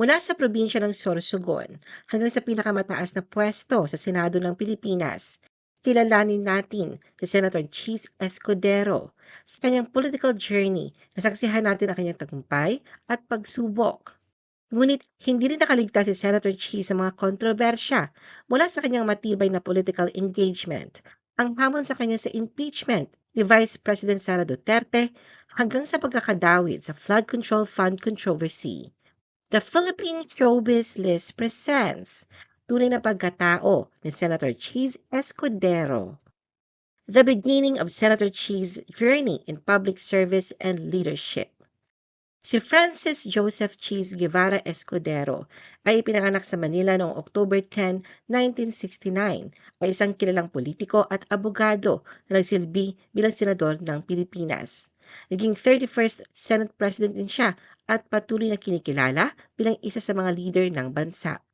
Mula sa probinsya ng Sorsogon hanggang sa pinakamataas na pwesto sa Senado ng Pilipinas, kilalanin natin si Senator Cheese Escudero sa kanyang political journey nasaksihan natin ang kanyang tagumpay at pagsubok. Ngunit hindi rin nakaligtas si Senator Cheese sa mga kontrobersya mula sa kanyang matibay na political engagement, ang hamon sa kanya sa impeachment ni Vice President Sara Duterte hanggang sa pagkakadawit sa flood control fund controversy. The Philippine Showbiz List presents Tunay na Pagkatao ni Senator Cheese Escudero. The beginning of Senator Chee's journey in public service and leadership. Si Francis Joseph Cheese Guevara Escudero ay ipinanganak sa Manila noong October 10, 1969 ay isang kilalang politiko at abogado na nagsilbi bilang senador ng Pilipinas. Naging 31st Senate President din siya at patuloy na kinikilala bilang isa sa mga leader ng bansa.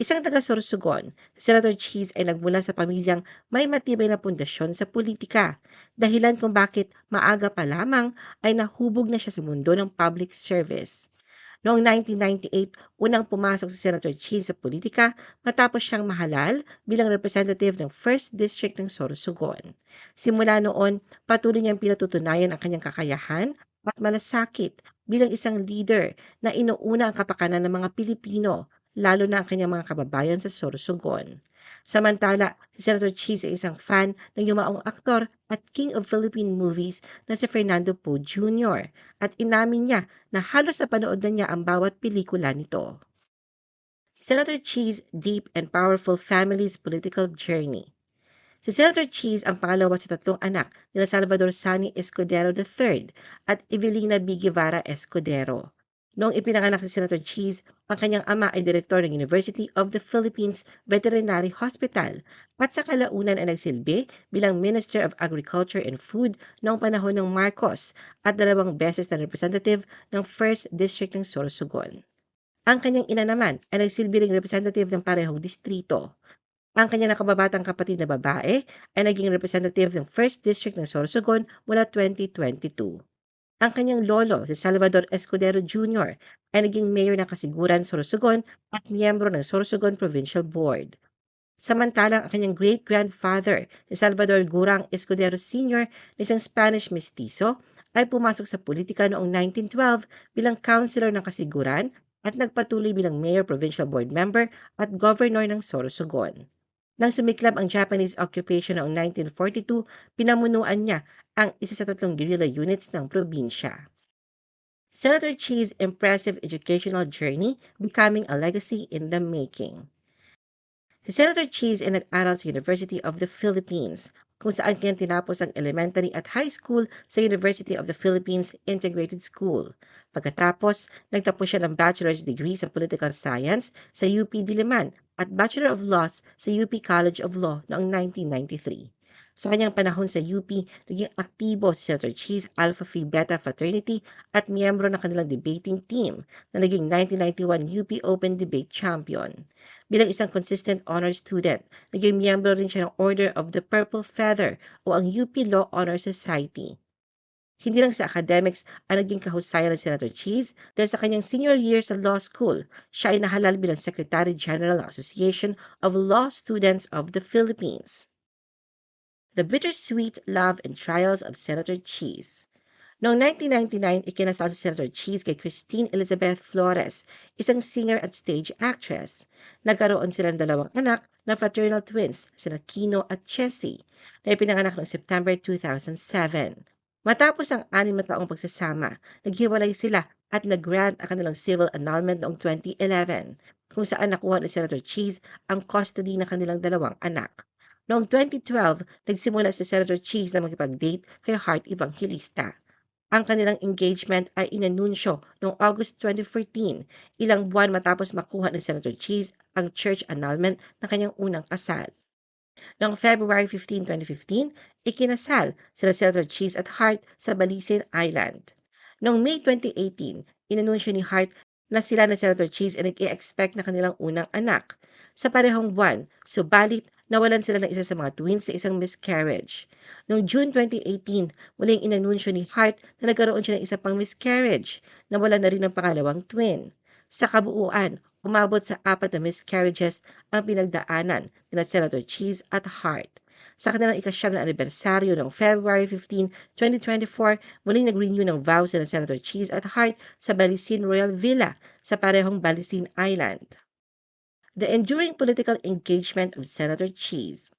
Isang taga Sorsogon, Senator Cheese ay nagmula sa pamilyang may matibay na pundasyon sa politika, dahilan kung bakit maaga pa lamang ay nahubog na siya sa mundo ng public service. Noong 1998, unang pumasok si Senator Cheese sa politika matapos siyang mahalal bilang representative ng 1st District ng Sorsogon. Simula noon, patuloy niyang pinatutunayan ang kanyang kakayahan at malasakit bilang isang leader na inuuna ang kapakanan ng mga Pilipino, lalo na ang kanyang mga kababayan sa Sorsogon. Samantala, si Senator Cheese ay isang fan ng yumaong aktor at King of Philippine Movies na si Fernando Poe Jr. at inamin niya na halos napanood na niya ang bawat pelikula nito. Senator Cheese Deep and Powerful Family's Political Journey Si Senator Cheese ang pangalawa sa tatlong anak nila Salvador Sani Escudero III at Evelina B. Guevara Escudero. Noong ipinanganak si Senator Cheese, ang kanyang ama ay direktor ng University of the Philippines Veterinary Hospital at sa kalaunan ay nagsilbi bilang Minister of Agriculture and Food noong panahon ng Marcos at dalawang beses na representative ng 1st District ng Sorsogon. Ang kanyang ina naman ay nagsilbi ring representative ng parehong distrito. Ang kanyang nakababatang kapatid na babae ay naging representative ng 1st District ng Sorsogon mula 2022. Ang kanyang lolo, si Salvador Escudero Jr., ay naging mayor ng Kasiguran, Sorsogon at miyembro ng Sorsogon Provincial Board. Samantalang ang kanyang great-grandfather, si Salvador Gurang Escudero Sr., isang Spanish mestizo, ay pumasok sa politika noong 1912 bilang councilor ng Kasiguran at nagpatuloy bilang mayor, provincial board member at governor ng Sorsogon. Nang sumiklab ang Japanese occupation noong 1942, pinamunuan niya ang isa sa tatlong guerrilla units ng probinsya. Senator Chee's impressive educational journey becoming a legacy in the making. Si Senator Cheese ay nag-aral sa University of the Philippines, kung saan kanya tinapos ang elementary at high school sa University of the Philippines Integrated School. Pagkatapos, nagtapos siya ng bachelor's degree sa political science sa UP Diliman at Bachelor of Laws sa UP College of Law noong 1993. Sa kanyang panahon sa UP, naging aktibo si Senator Cheese Alpha Phi Beta Fraternity at miyembro ng kanilang debating team na naging 1991 UP Open Debate Champion. Bilang isang consistent honor student, naging miyembro rin siya ng Order of the Purple Feather o ang UP Law Honor Society. Hindi lang sa academics ang naging kahusayan ng Senator Cheese dahil sa kanyang senior year sa law school, siya ay nahalal bilang Secretary General ng Association of Law Students of the Philippines. The Bittersweet Love and Trials of Senator Cheese. Noong 1999, ikinasal si Senator Cheese kay Christine Elizabeth Flores, isang singer at stage actress. Nagkaroon sila ng dalawang anak na fraternal twins, sina Kino at Chessie, na ipinanganak noong September 2007. Matapos ang anim na taong pagsasama, naghiwalay sila at nag-grant ang kanilang civil annulment noong 2011, kung saan nakuha ni Senator Cheese ang custody ng kanilang dalawang anak. Noong 2012, nagsimula si Senator Cheese na makipag-date kay Heart Evangelista. Ang kanilang engagement ay inanunsyo noong August 2014, ilang buwan matapos makuha ni Senator Cheese ang church annulment ng kanyang unang kasal. Noong February 15, 2015, ikinasal sila Senator Cheese at Hart sa Balisin Island. Noong May 2018, inanunsyo ni Hart na sila na Senator Cheese ay nag-i-expect na kanilang unang anak. Sa parehong buwan, subalit nawalan sila ng isa sa mga twins sa isang miscarriage. Noong June 2018, muling inanunsyo ni Hart na nagkaroon siya ng isa pang miscarriage. Nawala na rin ang pangalawang twin. Sa kabuuan, umabot sa apat na miscarriages ang pinagdaanan ni Senator Cheese at Hart. Sa kanilang ikasyam na anibersaryo noong February 15, 2024, muling nag-renew ng vows ni Senator Cheese at Hart sa Balisin Royal Villa sa parehong Balisin Island. The enduring political engagement of Senator Cheese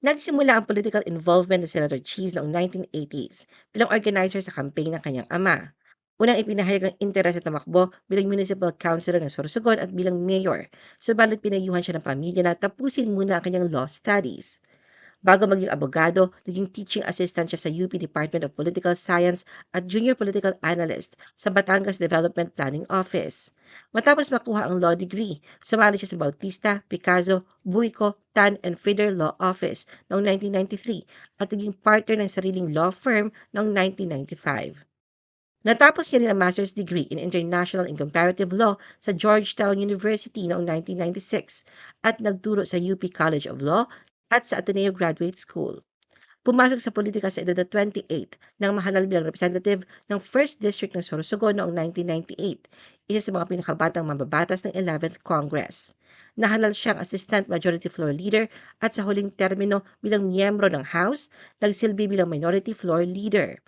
Nagsimula ang political involvement ni Senator Cheese noong 1980s bilang organizer sa campaign ng kanyang ama. Unang ipinahayag ang interes sa tumakbo bilang municipal councilor ng Sorsogon at bilang mayor, subalit pinayuhan siya ng pamilya na tapusin muna ang kanyang law studies. Bago maging abogado, naging teaching assistant siya sa UP Department of Political Science at junior political analyst sa Batangas Development Planning Office. Matapos makuha ang law degree, sumali siya sa Bautista, Picasso, Buico, Tan and Frieder Law Office noong 1993 at naging partner ng sariling law firm noong 1995. Natapos niya rin ang master's degree in International and Comparative Law sa Georgetown University noong 1996 at nagturo sa UP College of Law at sa Ateneo Graduate School. Pumasok sa politika sa edad na 28 nang mahalal bilang representative ng 1st District ng Sorsogon noong 1998, isa sa mga pinakabatang mambabatas ng 11th Congress. Nahalal siyang Assistant Majority Floor Leader at sa huling termino bilang miyembro ng House, nagsilbi bilang Minority Floor Leader.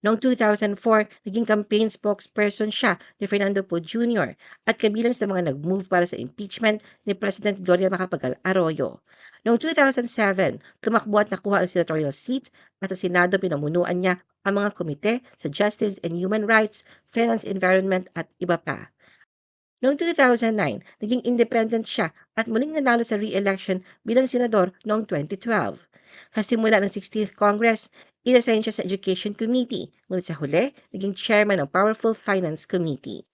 Noong 2004, naging campaign spokesperson siya ni Fernando Po Jr. at kabilang sa mga nag-move para sa impeachment ni President Gloria Macapagal Arroyo. Noong 2007, tumakbo at nakuha ang senatorial seat at sa Senado pinamunuan niya ang mga komite sa Justice and Human Rights, Finance Environment at iba pa. Noong 2009, naging independent siya at muling nanalo sa re-election bilang senador noong 2012. Kasimula ng 16th Congress, Inassign siya sa Education Committee, ngunit sa huli, naging chairman ng Powerful Finance Committee.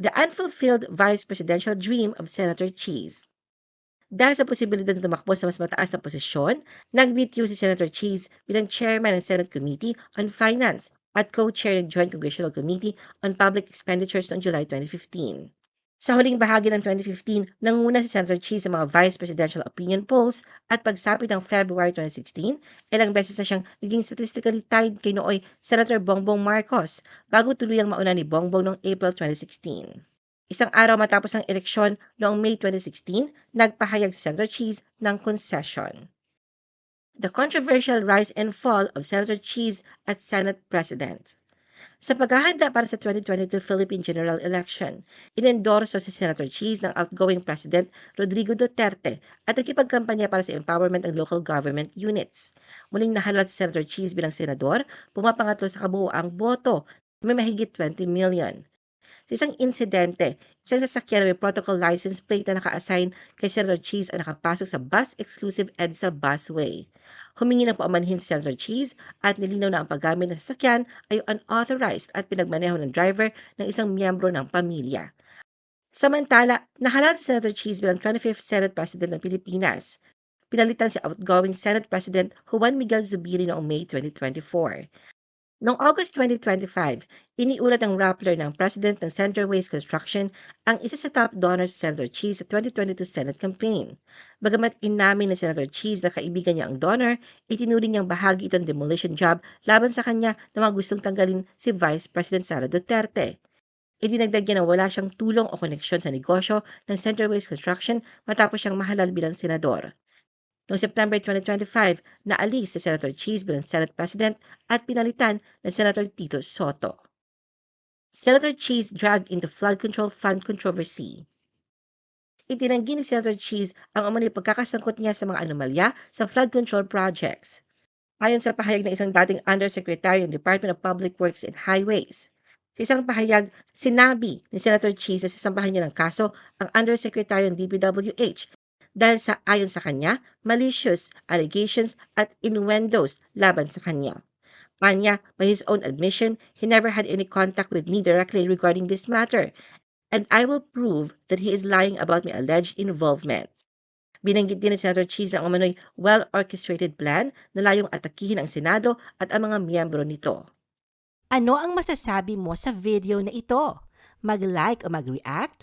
The unfulfilled vice presidential dream of Senator Cheese. Dahil sa posibilidad na tumakbo sa mas mataas na posisyon, nag-BTU si Senator Cheese bilang chairman ng Senate Committee on Finance at co-chair ng Joint Congressional Committee on Public Expenditures noong July 2015. Sa huling bahagi ng 2015, nanguna si Senator Cheese sa mga vice presidential opinion polls at pagsapit ng February 2016, ilang beses na siyang naging statistically tied kay nooy Senator Bongbong Marcos bago tuluyang mauna ni Bongbong noong April 2016. Isang araw matapos ang eleksyon noong May 2016, nagpahayag si Senator Cheese ng concession. The controversial rise and fall of Senator Cheese as Senate President. Sa paghahanda para sa 2022 Philippine General Election, inendorso si Senator Cheese ng outgoing President Rodrigo Duterte at nagkipagkampanya para sa empowerment ng local government units. Muling nahalal si Senator Cheese bilang senador, pumapangatlo sa kabuoang boto, may mahigit 20 million. Sa isang insidente, isang sasakyan may protocol license plate na naka-assign kay Senator Cheese ang nakapasok sa bus-exclusive EDSA busway. Humingi ng paumanhin si Senator Cheese at nilinaw na ang paggamit ng sasakyan ay unauthorized at pinagmaneho ng driver ng isang miyembro ng pamilya. Samantala, nahalal si Senator Cheese bilang 25th Senate President ng Pilipinas. Pinalitan si outgoing Senate President Juan Miguel Zubiri noong May 2024. Noong August 2025, iniulat ng Rappler ng President ng Centerways Construction ang isa sa top donors sa Senator Cheese sa 2022 Senate campaign. Bagamat inamin ni Senator Cheese na kaibigan niya ang donor, itinuring niyang bahagi itong demolition job laban sa kanya na mga gustong tanggalin si Vice President Sara Duterte. Idinagdag niya na wala siyang tulong o koneksyon sa negosyo ng Centerways Construction matapos siyang mahalal bilang senador. Noong September 2025, naalis si Senator Cheese bilang Senate President at pinalitan ng Senator Tito Soto. Senator Cheese dragged into flood control fund controversy. Itinanggi ni Senator Cheese ang umano'y pagkakasangkot niya sa mga anomalya sa flood control projects. Ayon sa pahayag ng isang dating Undersecretary ng Department of Public Works and Highways, sa isang pahayag, sinabi ni Senator Cheese sa sasambahan niya ng kaso ang Undersecretary ng DPWH dahil sa ayon sa kanya, malicious allegations at innuendos laban sa kanya. Anya, by his own admission, he never had any contact with me directly regarding this matter, and I will prove that he is lying about my alleged involvement. Binanggit din ni Senator Cheese ang umano'y well-orchestrated plan na layong atakihin ang Senado at ang mga miyembro nito. Ano ang masasabi mo sa video na ito? Mag-like o mag-react